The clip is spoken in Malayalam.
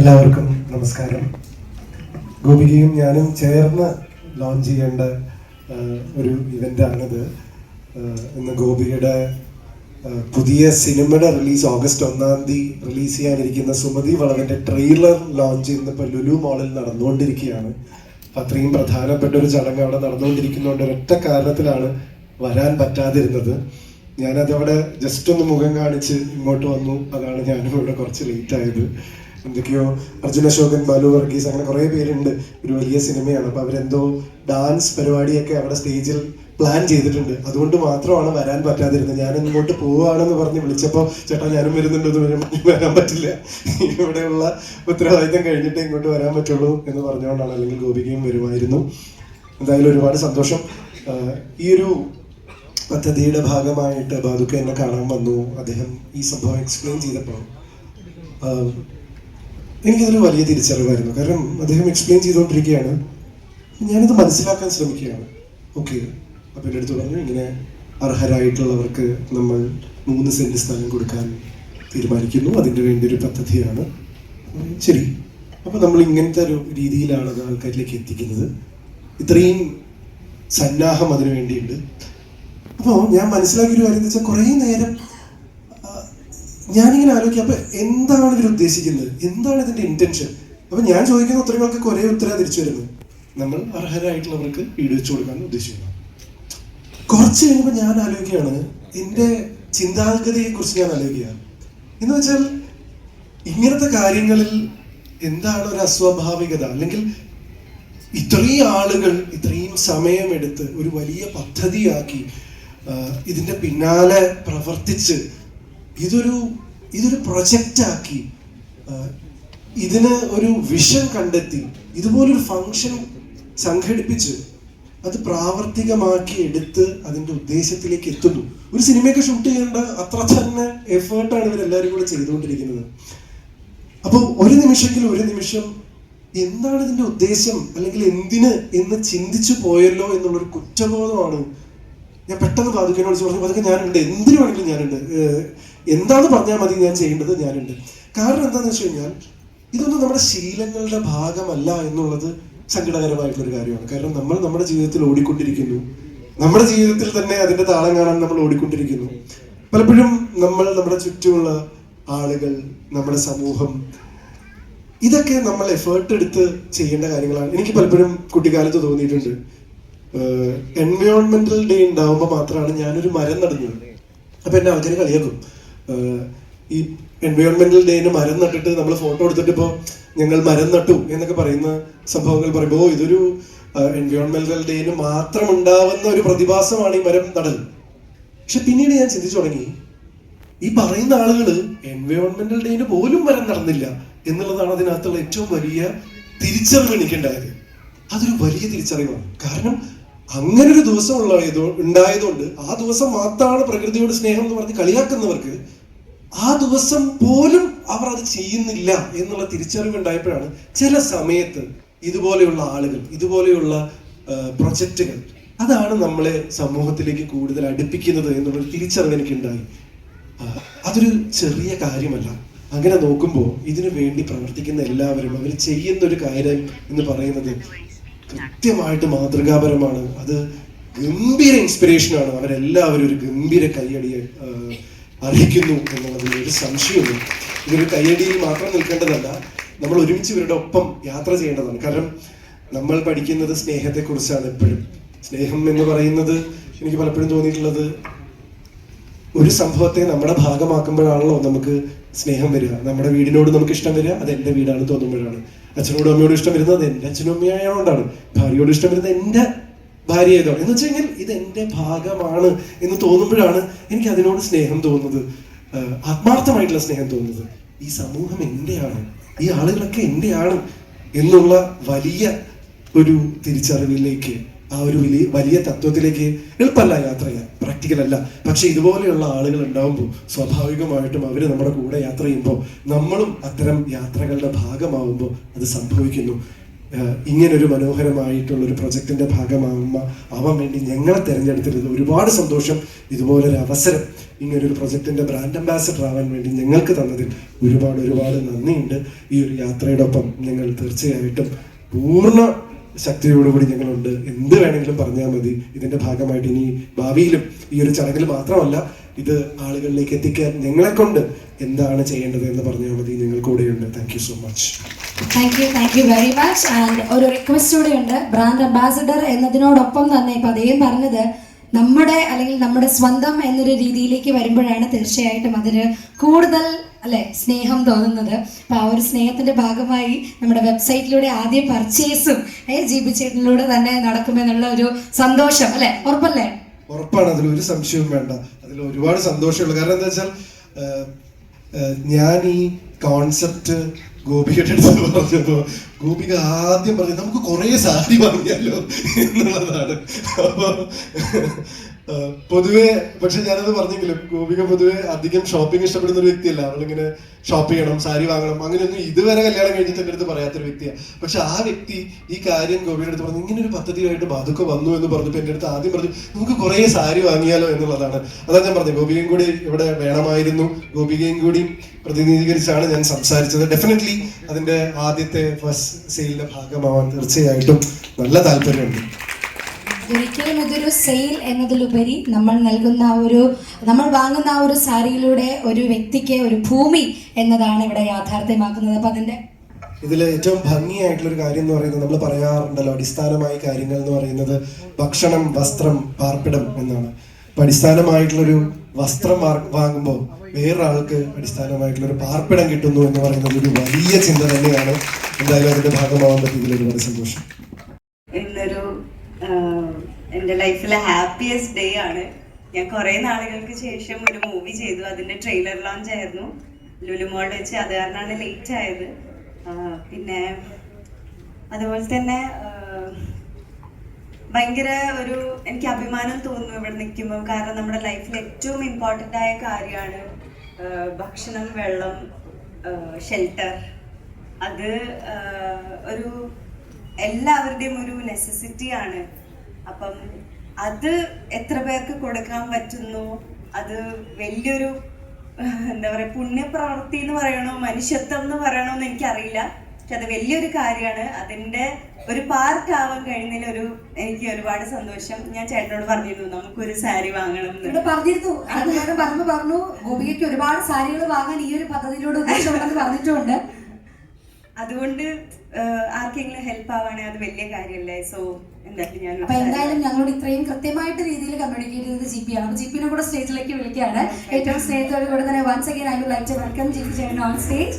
എല്ലാവർക്കും നമസ്കാരം. ഗോപികയും ഞാനും ചേർന്ന് ലോഞ്ച് ചെയ്യേണ്ട ഒരു ഇവന്റാണിത് ഇന്ന് ഗോപികയുടെ പുതിയ സിനിമയുടെ റിലീസ് ഓഗസ്റ്റ് ഒന്നാം തീയതി റിലീസ് ചെയ്യാനിരിക്കുന്ന സുമതി വളവിന്റെ ട്രെയിലർ ലോഞ്ച് ഇന്നിപ്പോൾ ലുലു മോളിൽ നടന്നുകൊണ്ടിരിക്കുകയാണ്. അത്രയും പ്രധാനപ്പെട്ട ഒരു ചടങ്ങ് അവിടെ നടന്നുകൊണ്ടിരിക്കുന്നതുകൊണ്ട് ഒരൊറ്റ കാരണത്തിലാണ് വരാൻ പറ്റാതിരുന്നത്. ഞാനതവിടെ ജസ്റ്റ് ഒന്ന് മുഖം കാണിച്ച് ഇങ്ങോട്ട് വന്നു. അതാണ് ഞാനും ഇവിടെ കുറച്ച് ലേറ്റ് ആയത്. എന്തൊക്കെയോ അർജുന അശോകൻ ബാലു വർഗീസ് അങ്ങനെ കുറേ പേരുണ്ട്. ഒരു വലിയ സിനിമയാണ്. അപ്പൊ അവരെന്തോ ഡാൻസ് പരിപാടിയൊക്കെ അവിടെ സ്റ്റേജിൽ പ്ലാൻ ചെയ്തിട്ടുണ്ട്. അതുകൊണ്ട് മാത്രമാണ് വരാൻ പറ്റാതിരുന്നത്. ഞാൻ ഇങ്ങോട്ട് പോവുകയാണെന്ന് പറഞ്ഞ് വിളിച്ചപ്പോൾ ചേട്ടാ ഞാനും വരുന്നുണ്ട്. എന്ന് വരാൻ പറ്റില്ല. ഇവിടെയുള്ള ഉത്തരവാദിത്തം കഴിഞ്ഞിട്ടേ ഇങ്ങോട്ട് വരാൻ പറ്റുള്ളൂ എന്ന് പറഞ്ഞുകൊണ്ടാണ് അല്ലെങ്കിൽ ഗോപികയും വരുമായിരുന്നു. എന്തായാലും ഒരുപാട് സന്തോഷം. ഈ ഒരു പദ്ധതിയുടെ ഭാഗമായിട്ട് ബാദുക്ക എന്നെ കാണാൻ വന്നു. അദ്ദേഹം ഈ സംഭവം എക്സ്പ്ലെയിൻ ചെയ്തപ്പോൾ എനിക്കതൊരു വലിയ തിരിച്ചറിവായിരുന്നു. കാരണം അദ്ദേഹം എക്സ്പ്ലെയിൻ ചെയ്തുകൊണ്ടിരിക്കുകയാണ്. ഞാനിത് മനസ്സിലാക്കാൻ ശ്രമിക്കുകയാണ്. ഓക്കെ അപ്പം എന്റെ അടുത്ത് പറഞ്ഞു ഇങ്ങനെ അർഹരായിട്ടുള്ളവർക്ക് നമ്മൾ മൂന്ന് സെന്റ് സ്ഥലം കൊടുക്കാൻ തീരുമാനിക്കുന്നു. അതിന്റെ വേണ്ടി ഒരു പദ്ധതിയാണ്. ശരി. അപ്പോൾ നമ്മൾ ഇങ്ങനത്തെ ഒരു രീതിയിലാണ് അത് ആൾക്കാരിലേക്ക് എത്തിക്കുന്നത്. ഇത്രയും സന്നാഹം അതിനു വേണ്ടിയുണ്ട്. അപ്പോൾ ഞാൻ മനസ്സിലാക്കിയ ഒരു കാര്യം എന്ന് വെച്ചാൽ കുറേ നേരം ഞാനിങ്ങനെ ആലോചിക്കുക അപ്പൊ എന്താണ് ഇവർ ഉദ്ദേശിക്കുന്നത്? എന്താണ് ഇതിന്റെ ഇന്റൻഷൻ അപ്പൊ ഞാൻ ചോദിക്കുന്ന ഉത്തരങ്ങൾക്ക് ഒരേ ഉത്തരം തിരിച്ചു വരുന്നത്. നമ്മൾ അർഹരായിട്ടുള്ളവർക്ക് വീട് വെച്ചു കൊടുക്കാൻ ഉദ്ദേശിക്കുന്നു. കുറച്ച് കഴിയുമ്പോൾ ഞാൻ ആലോചിക്കുകയാണ് എന്റെ ചിന്താഗതിയെ കുറിച്ച് ഞാൻ ആലോചിക്കുക. എന്ന് വെച്ചാൽ ഇങ്ങനത്തെ കാര്യങ്ങളിൽ എന്താണ് ഒരു അസ്വാഭാവികത? അല്ലെങ്കിൽ ഇത്രയും ആളുകൾ ഇത്രയും സമയമെടുത്ത് ഒരു വലിയ പദ്ധതിയാക്കി ഇതിന്റെ പിന്നാലെ പ്രവർത്തിച്ച് ഇതൊരു ഇതൊരു പ്രൊജക്റ്റാക്കി ഇതിന് ഒരു വിഷൻ കണ്ടെത്തി ഇതുപോലൊരു ഫങ്ഷൻ സംഘടിപ്പിച്ച് അത് പ്രാവർത്തികമാക്കി എടുത്ത് അതിന്റെ ഉദ്ദേശത്തിലേക്ക് എത്തുന്നു. ഒരു സിനിമയൊക്കെ ഷൂട്ട് ചെയ്യേണ്ട അത്ര തന്നെ എഫേർട്ടാണ് ഇവരെല്ലാവരും കൂടെ ചെയ്തുകൊണ്ടിരിക്കുന്നത്. അപ്പോൾ ഒരു നിമിഷത്തിൽ ഒരു നിമിഷം എന്താണ് ഇതിന്റെ ഉദ്ദേശം അല്ലെങ്കിൽ എന്തിന് എന്ന് ചിന്തിച്ചു പോയല്ലോ എന്നുള്ളൊരു കുറ്റബോധമാണ്. ഞാൻ പെട്ടെന്ന് വിളിച്ച് പറഞ്ഞു പതുക്കെ ഞാനുണ്ട്. എന്തിനു വേണമെങ്കിലും ഞാനുണ്ട്? എന്താന്ന് പറഞ്ഞാൽ മതി ഞാൻ ചെയ്യേണ്ടത് ഞാനുണ്ട്. കാരണം എന്താണെന്ന് വെച്ച് കഴിഞ്ഞാൽ ഇതൊന്നും നമ്മുടെ ശീലങ്ങളുടെ ഭാഗമല്ല എന്നുള്ളത് സങ്കടകരമായിട്ടുള്ള ഒരു കാര്യമാണ്. കാരണം നമ്മൾ നമ്മുടെ ജീവിതത്തിൽ ഓടിക്കൊണ്ടിരിക്കുന്നു. നമ്മുടെ ജീവിതത്തിൽ തന്നെ അതിന്റെ താളം കാണാൻ നമ്മൾ ഓടിക്കൊണ്ടിരിക്കുന്നു. പലപ്പോഴും നമ്മൾ നമ്മുടെ ചുറ്റുമുള്ള ആളുകൾ നമ്മുടെ സമൂഹം ഇതൊക്കെ നമ്മൾ എഫേർട്ട് എടുത്ത് ചെയ്യേണ്ട കാര്യങ്ങളാണ്. എനിക്ക് പലപ്പോഴും കുട്ടിക്കാലത്ത് തോന്നിയിട്ടുണ്ട്. എൻവയോൺമെന്റൽ ഡേ ഉണ്ടാവുമ്പോൾ മാത്രമാണ് ഞാനൊരു മരം നടന്നത്. അപ്പൊ എന്നെ ആൾക്കാർ കളിയാക്കും. ഈ എൻവയോൺമെന്റൽ ഡേന് മരം നട്ടിട്ട് നമ്മൾ ഫോട്ടോ എടുത്തിട്ട് ഇപ്പോൾ ഞങ്ങൾ മരം നട്ടു എന്നൊക്കെ പറയുന്ന സംഭവങ്ങൾ പറയുമ്പോൾ ഇതൊരു എൻവയോൺമെന്റൽ ഡേന് മാത്രം ഉണ്ടാവുന്ന ഒരു പ്രതിഭാസമാണ് ഈ മരം നടൽ പക്ഷെ പിന്നീട് ഞാൻ ചിന്തിച്ചു തുടങ്ങി ഈ പറയുന്ന ആളുകൾ എൻവയോൺമെന്റൽ ഡേന് പോലും മരം നടന്നില്ല എന്നുള്ളതാണ് അതിനകത്തുള്ള ഏറ്റവും വലിയ തിരിച്ചറിവ് എനിക്കുണ്ടായത്. അതൊരു വലിയ തിരിച്ചറിവാണ്. കാരണം അങ്ങനെ ഒരു ദിവസം ഉള്ളതോ ഉണ്ടായതുകൊണ്ട് ആ ദിവസം മാത്രമാണ് പ്രകൃതിയോട് സ്നേഹം എന്ന് പറഞ്ഞ് കളിയാക്കുന്നവർക്ക് ആ ദിവസം പോലും അവർ അത് ചെയ്യുന്നില്ല എന്നുള്ള തിരിച്ചറിവ് ഉണ്ടായപ്പോഴാണ് ചില സമയത്ത് ഇതുപോലെയുള്ള ആളുകൾ ഇതുപോലെയുള്ള പ്രൊജക്റ്റുകൾ അതാണ് നമ്മളെ സമൂഹത്തിലേക്ക് കൂടുതൽ അടുപ്പിക്കുന്നത് എന്നുള്ളൊരു തിരിച്ചറിവ് എനിക്കുണ്ടായി. അതൊരു ചെറിയ കാര്യമല്ല. അങ്ങനെ നോക്കുമ്പോൾ ഇതിനു വേണ്ടി പ്രവർത്തിക്കുന്ന എല്ലാവരും അവർ ചെയ്യുന്ന ഒരു കാര്യം എന്ന് പറയുന്നത് കൃത്യമായിട്ട് മാതൃകാപരമാണ്. അത് ഗംഭീര ഇൻസ്പിറേഷൻ ആണ്. അവരെല്ലാവരും ഒരു ഗംഭീര കൈയടി അറിയിക്കുന്നു എന്നുള്ളതിൽ ഒരു സംശയമില്ല ഇതൊരു കൈയടിയിൽ മാത്രം നിൽക്കേണ്ടതല്ല നമ്മൾ ഒരുമിച്ച് ഇവരുടെ ഒപ്പം യാത്ര ചെയ്യേണ്ടതാണ്. കാരണം നമ്മൾ പഠിക്കുന്നത് സ്നേഹത്തെക്കുറിച്ചാണ് എപ്പോഴും. സ്നേഹം എന്ന് പറയുന്നത് എനിക്ക് പലപ്പോഴും തോന്നിയിട്ടുള്ളത് ഒരു സംഭവത്തെ നമ്മുടെ ഭാഗമാക്കുമ്പോഴാണല്ലോ നമുക്ക് സ്നേഹം വരിക. നമ്മുടെ വീടിനോട് നമുക്ക് ഇഷ്ടം വരിക അത് എന്റെ വീടാണ് തോന്നുമ്പോഴാണ്. അച്ഛനോടും അമ്മയോടും ഇഷ്ടം വരുന്നത് അത് എന്റെ അച്ഛനും അമ്മയായതുകൊണ്ടാണ് ഭാര്യയോട് ഇഷ്ടം വരുന്നത് എന്റെ ഭാര്യ എന്ന് വെച്ചെങ്കിൽ ഇത് എന്റെ ഭാഗമാണ് എന്ന് തോന്നുമ്പോഴാണ് എനിക്ക് അതിനോട് സ്നേഹം തോന്നുന്നത്. ആത്മാർത്ഥമായിട്ടുള്ള സ്നേഹം തോന്നുന്നത്. ഈ സമൂഹം എന്റെയാണ് ഈ ആളുകളൊക്കെ എന്റെയാണ് എന്നുള്ള വലിയ ഒരു തിരിച്ചറിവിലേക്ക് ആ ഒരു വലിയ വലിയ തത്വത്തിലേക്ക് എളുപ്പമല്ല യാത്ര ചെയ്യാൻ. പ്രാക്ടിക്കൽ അല്ല. പക്ഷെ ഇതുപോലെയുള്ള ആളുകൾ ഉണ്ടാവുമ്പോൾ സ്വാഭാവികമായിട്ടും അവർ നമ്മുടെ കൂടെ യാത്ര ചെയ്യുമ്പോൾ നമ്മളും അത്തരം യാത്രകളുടെ ഭാഗമാവുമ്പോൾ അത് സംഭവിക്കുന്നു. ഇങ്ങനൊരു മനോഹരമായിട്ടുള്ള ഒരു പ്രൊജക്ടിന്റെ ഭാഗമാകുമ്പോൾ ആവാൻ വേണ്ടി ഞങ്ങളെ തിരഞ്ഞെടുത്തിരുന്നത് ഒരുപാട് സന്തോഷം. ഇതുപോലൊരു അവസരം ഇങ്ങനൊരു പ്രൊജക്ടിന്റെ ബ്രാൻഡ് അംബാസഡർ ആവാൻ വേണ്ടി ഞങ്ങൾക്ക് തന്നതിൽ ഒരുപാട് ഒരുപാട് നന്ദിയുണ്ട്. ഈ ഒരു യാത്രയോടൊപ്പം ഞങ്ങൾ തീർച്ചയായിട്ടും പൂർണ ശക്തിയോടുകൂടി ഞങ്ങളുണ്ട്. എന്ത് വേണമെങ്കിലും പറഞ്ഞാൽ മതി. ഇതിന്റെ ഭാഗമായിട്ട് ഇനി ഭാവിയിലും ഈ ഒരു ചടങ്ങിൽ മാത്രമല്ല ഇത് ആളുകളിലേക്ക് എത്തിക്കാൻ ഞങ്ങളെ കൊണ്ട് എന്താണ് ചെയ്യേണ്ടത് എന്ന് പറഞ്ഞാൽ മതി ഞങ്ങൾ കൂടെയുണ്ട്. Thank you so much thank you thank you very much and ഒരു റിക്വസ്റ്റ് കൂടെ ഉണ്ട്. ബ്രാൻഡ് അംബാസിഡർ എന്നതിനോടൊപ്പം തന്നെ ഇപ്പൊ അദ്ദേഹം പറഞ്ഞത് നമ്മുടെ അല്ലെങ്കിൽ നമ്മുടെ സ്വന്തം എന്നൊരു രീതിയിലേക്ക് വരുമ്പോഴാണ് തീർച്ചയായിട്ടും അതിന് കൂടുതൽ അല്ലെ? സ്നേഹം തോന്നുന്നത്. അപ്പൊ ആ ഒരു സ്നേഹത്തിന്റെ ഭാഗമായി നമ്മുടെ വെബ്സൈറ്റിലൂടെ ആദ്യ പർച്ചേസും ഏ ജി ബി ചേട്ടനിലൂടെ തന്നെ നടക്കുമെന്നുള്ള ഒരു സന്തോഷം അല്ലെ? ഉറപ്പല്ലേ? ഉറപ്പാണ്. അതിൽ ഒരു സംശയവും വേണ്ട. അതിൽ ഒരുപാട് സന്തോഷമുള്ളൂ കാരണം എന്താ വെച്ചാൽ ഞാൻ ഈ കോൺസെപ്റ്റ് ഗോപികയുടെ അടുത്ത് പറഞ്ഞപ്പോ ഗോപിക ആദ്യം പറഞ്ഞു നമുക്ക് കുറെ സാരി വാങ്ങിയാലോ? എന്നുള്ളതാണ്. അപ്പൊ പൊതുവെ പക്ഷെ ഞാനത് പറഞ്ഞെങ്കിലും ഗോപിക പൊതുവെ അധികം ഷോപ്പിംഗ് ഇഷ്ടപ്പെടുന്ന ഒരു വ്യക്തിയല്ല. അവളിങ്ങനെ ഷോപ്പ് ചെയ്യണം സാരി വാങ്ങണം അങ്ങനെയൊന്നും ഇതുവരെ കല്യാണം കഴിഞ്ഞിട്ട് എന്റെ അടുത്ത് പറയാത്തൊരു വ്യക്തിയാണ്. പക്ഷെ ആ വ്യക്തി ഈ കാര്യം ഗോപിയുടെ അടുത്ത് പറഞ്ഞു ഇങ്ങനെ ഒരു പദ്ധതിയായിട്ട് ബാധുക്ക വന്നു എന്ന് പറഞ്ഞപ്പോൾ എന്റെ അടുത്ത് ആദ്യം പറഞ്ഞു നമുക്ക് കുറേ സാരി വാങ്ങിയാലോ എന്നുള്ളതാണ്. അതാണ് ഞാൻ പറഞ്ഞത്. ഗോപികയും കൂടി ഇവിടെ വേണമായിരുന്നു. ഗോപികയും കൂടി പ്രതിനിധീകരിച്ചാണ് ഞാൻ സംസാരിച്ചത്. ഡെഫിനറ്റ്ലി അതിന്റെ ആദ്യത്തെ ഫസ്റ്റ് സെയിലിന്റെ ഭാഗമാവാൻ തീർച്ചയായിട്ടും നല്ല താല്പര്യമുണ്ട്. ഒരിക്കലും ഇതൊരു സെയിൽ എന്നതിലുപരി നമ്മൾ നൽകുന്ന ഒരു നമ്മൾ വാങ്ങുന്ന ആ ഒരു സാരിയിലൂടെ ഒരു വ്യക്തിക്ക് ഒരു ഭൂമി എന്നതാണ് ഇവിടെ യാഥാർത്ഥ്യമാക്കുന്നത്. അപ്പൊ അതിന്റെ ഇതിൽ ഏറ്റവും ഭംഗിയായിട്ടുള്ള ഒരു കാര്യം എന്ന് പറയുന്നത് നമ്മൾ പറയാറുണ്ടല്ലോ അടിസ്ഥാനമായ കാര്യങ്ങൾ എന്ന് പറയുന്നത് ഭക്ഷണം വസ്ത്രം പാർപ്പിടം എന്നാണ്. അപ്പൊ അടിസ്ഥാനമായിട്ടുള്ളൊരു വസ്ത്രം വാങ്ങുമ്പോൾ വേറൊരാൾക്ക് അടിസ്ഥാനമായിട്ടുള്ള ഒരു പാർപ്പിടം കിട്ടുന്നു എന്ന് പറയുന്നത് ഒരു വലിയ ചിന്ത തന്നെയാണ്. എന്തായാലും അതിന്റെ ഭാഗമാവാൻ പറ്റിയതിൽ ഒരുപാട് സന്തോഷം. എന്റെ ലൈഫിലെ ഹാപ്പിയസ്റ്റ് ഡേ ആണ്. ഞാൻ കുറേ നാളുകൾക്ക് ശേഷം ഒരു മൂവി ചെയ്തു. അതിന്റെ ട്രെയിലർ ലോഞ്ച് ആയിരുന്നു. ലുലുമോൾ വെച്ച് അത് കാരണമാണ് ലേറ്റ് ആയത്. പിന്നെ അതുപോലെ തന്നെ ഭയങ്കര ഒരു എനിക്ക് അഭിമാനം തോന്നുന്നു ഇവിടെ നിൽക്കുമ്പോൾ കാരണം നമ്മുടെ ലൈഫിൽ ഏറ്റവും ഇമ്പോർട്ടന്റ് ആയ കാര്യമാണ് ഭക്ഷണം വെള്ളം ഷെൽട്ടർ അത് ഒരു എല്ലാവരുടെയും ഒരു നെസസിറ്റി ആണ്. അപ്പം അത് എത്ര പേർക്ക് കൊടുക്കാൻ പറ്റുന്നു? അത് വലിയൊരു എന്താ പറയുക പുണ്യപ്രവൃത്തി എന്ന് പറയണോ? മനുഷ്യത്വം എന്ന് പറയണോ എന്ന് എനിക്കറിയില്ല. പക്ഷെ അത് വലിയൊരു കാര്യമാണ്. അതിന്റെ ഒരു പാർട്ട് ആവാൻ കഴിഞ്ഞതിൽ ഒരു എനിക്ക് ഒരുപാട് സന്തോഷം. ഞാൻ ചേട്ടനോട് പറഞ്ഞിരുന്നു നമുക്കൊരു സാരി വാങ്ങണം എന്ന്. പറഞ്ഞിരുന്നു. പറഞ്ഞു പറഞ്ഞു. ഗോപികയ്ക്ക് ഒരുപാട് സാരികൾ വാങ്ങാൻ ഈ ഒരു പദ്ധതിയിലൂടെ ഉദ്ദേശമുണ്ടെന്ന് പറഞ്ഞിട്ടുണ്ട്. അതുകൊണ്ട് ആർക്കെങ്കിലും ഹെൽപ്പ് ആവാണെങ്കിൽ അത് വലിയ കാര്യമല്ലേ? സോ എന്തായാലും ഞാൻ അപ്പൊ എന്തായാലും ഞങ്ങളോട് ഇത്രയും കൃത്യമായിട്ട് രീതിയിൽ കമ്മ്യൂണിക്കേറ്റ് ചെയ്തത് ജി പി ആണ് അപ്പൊ ജി പിനെ കൂടെ സ്റ്റേജിലേക്ക് വിളിക്കുകയാണ്. ഏറ്റവും സ്നേഹത്തോടെ കൂടെ തന്നെ once again I would like to welcome G P ചേട്ടൻ ഓൺ സ്റ്റേജ്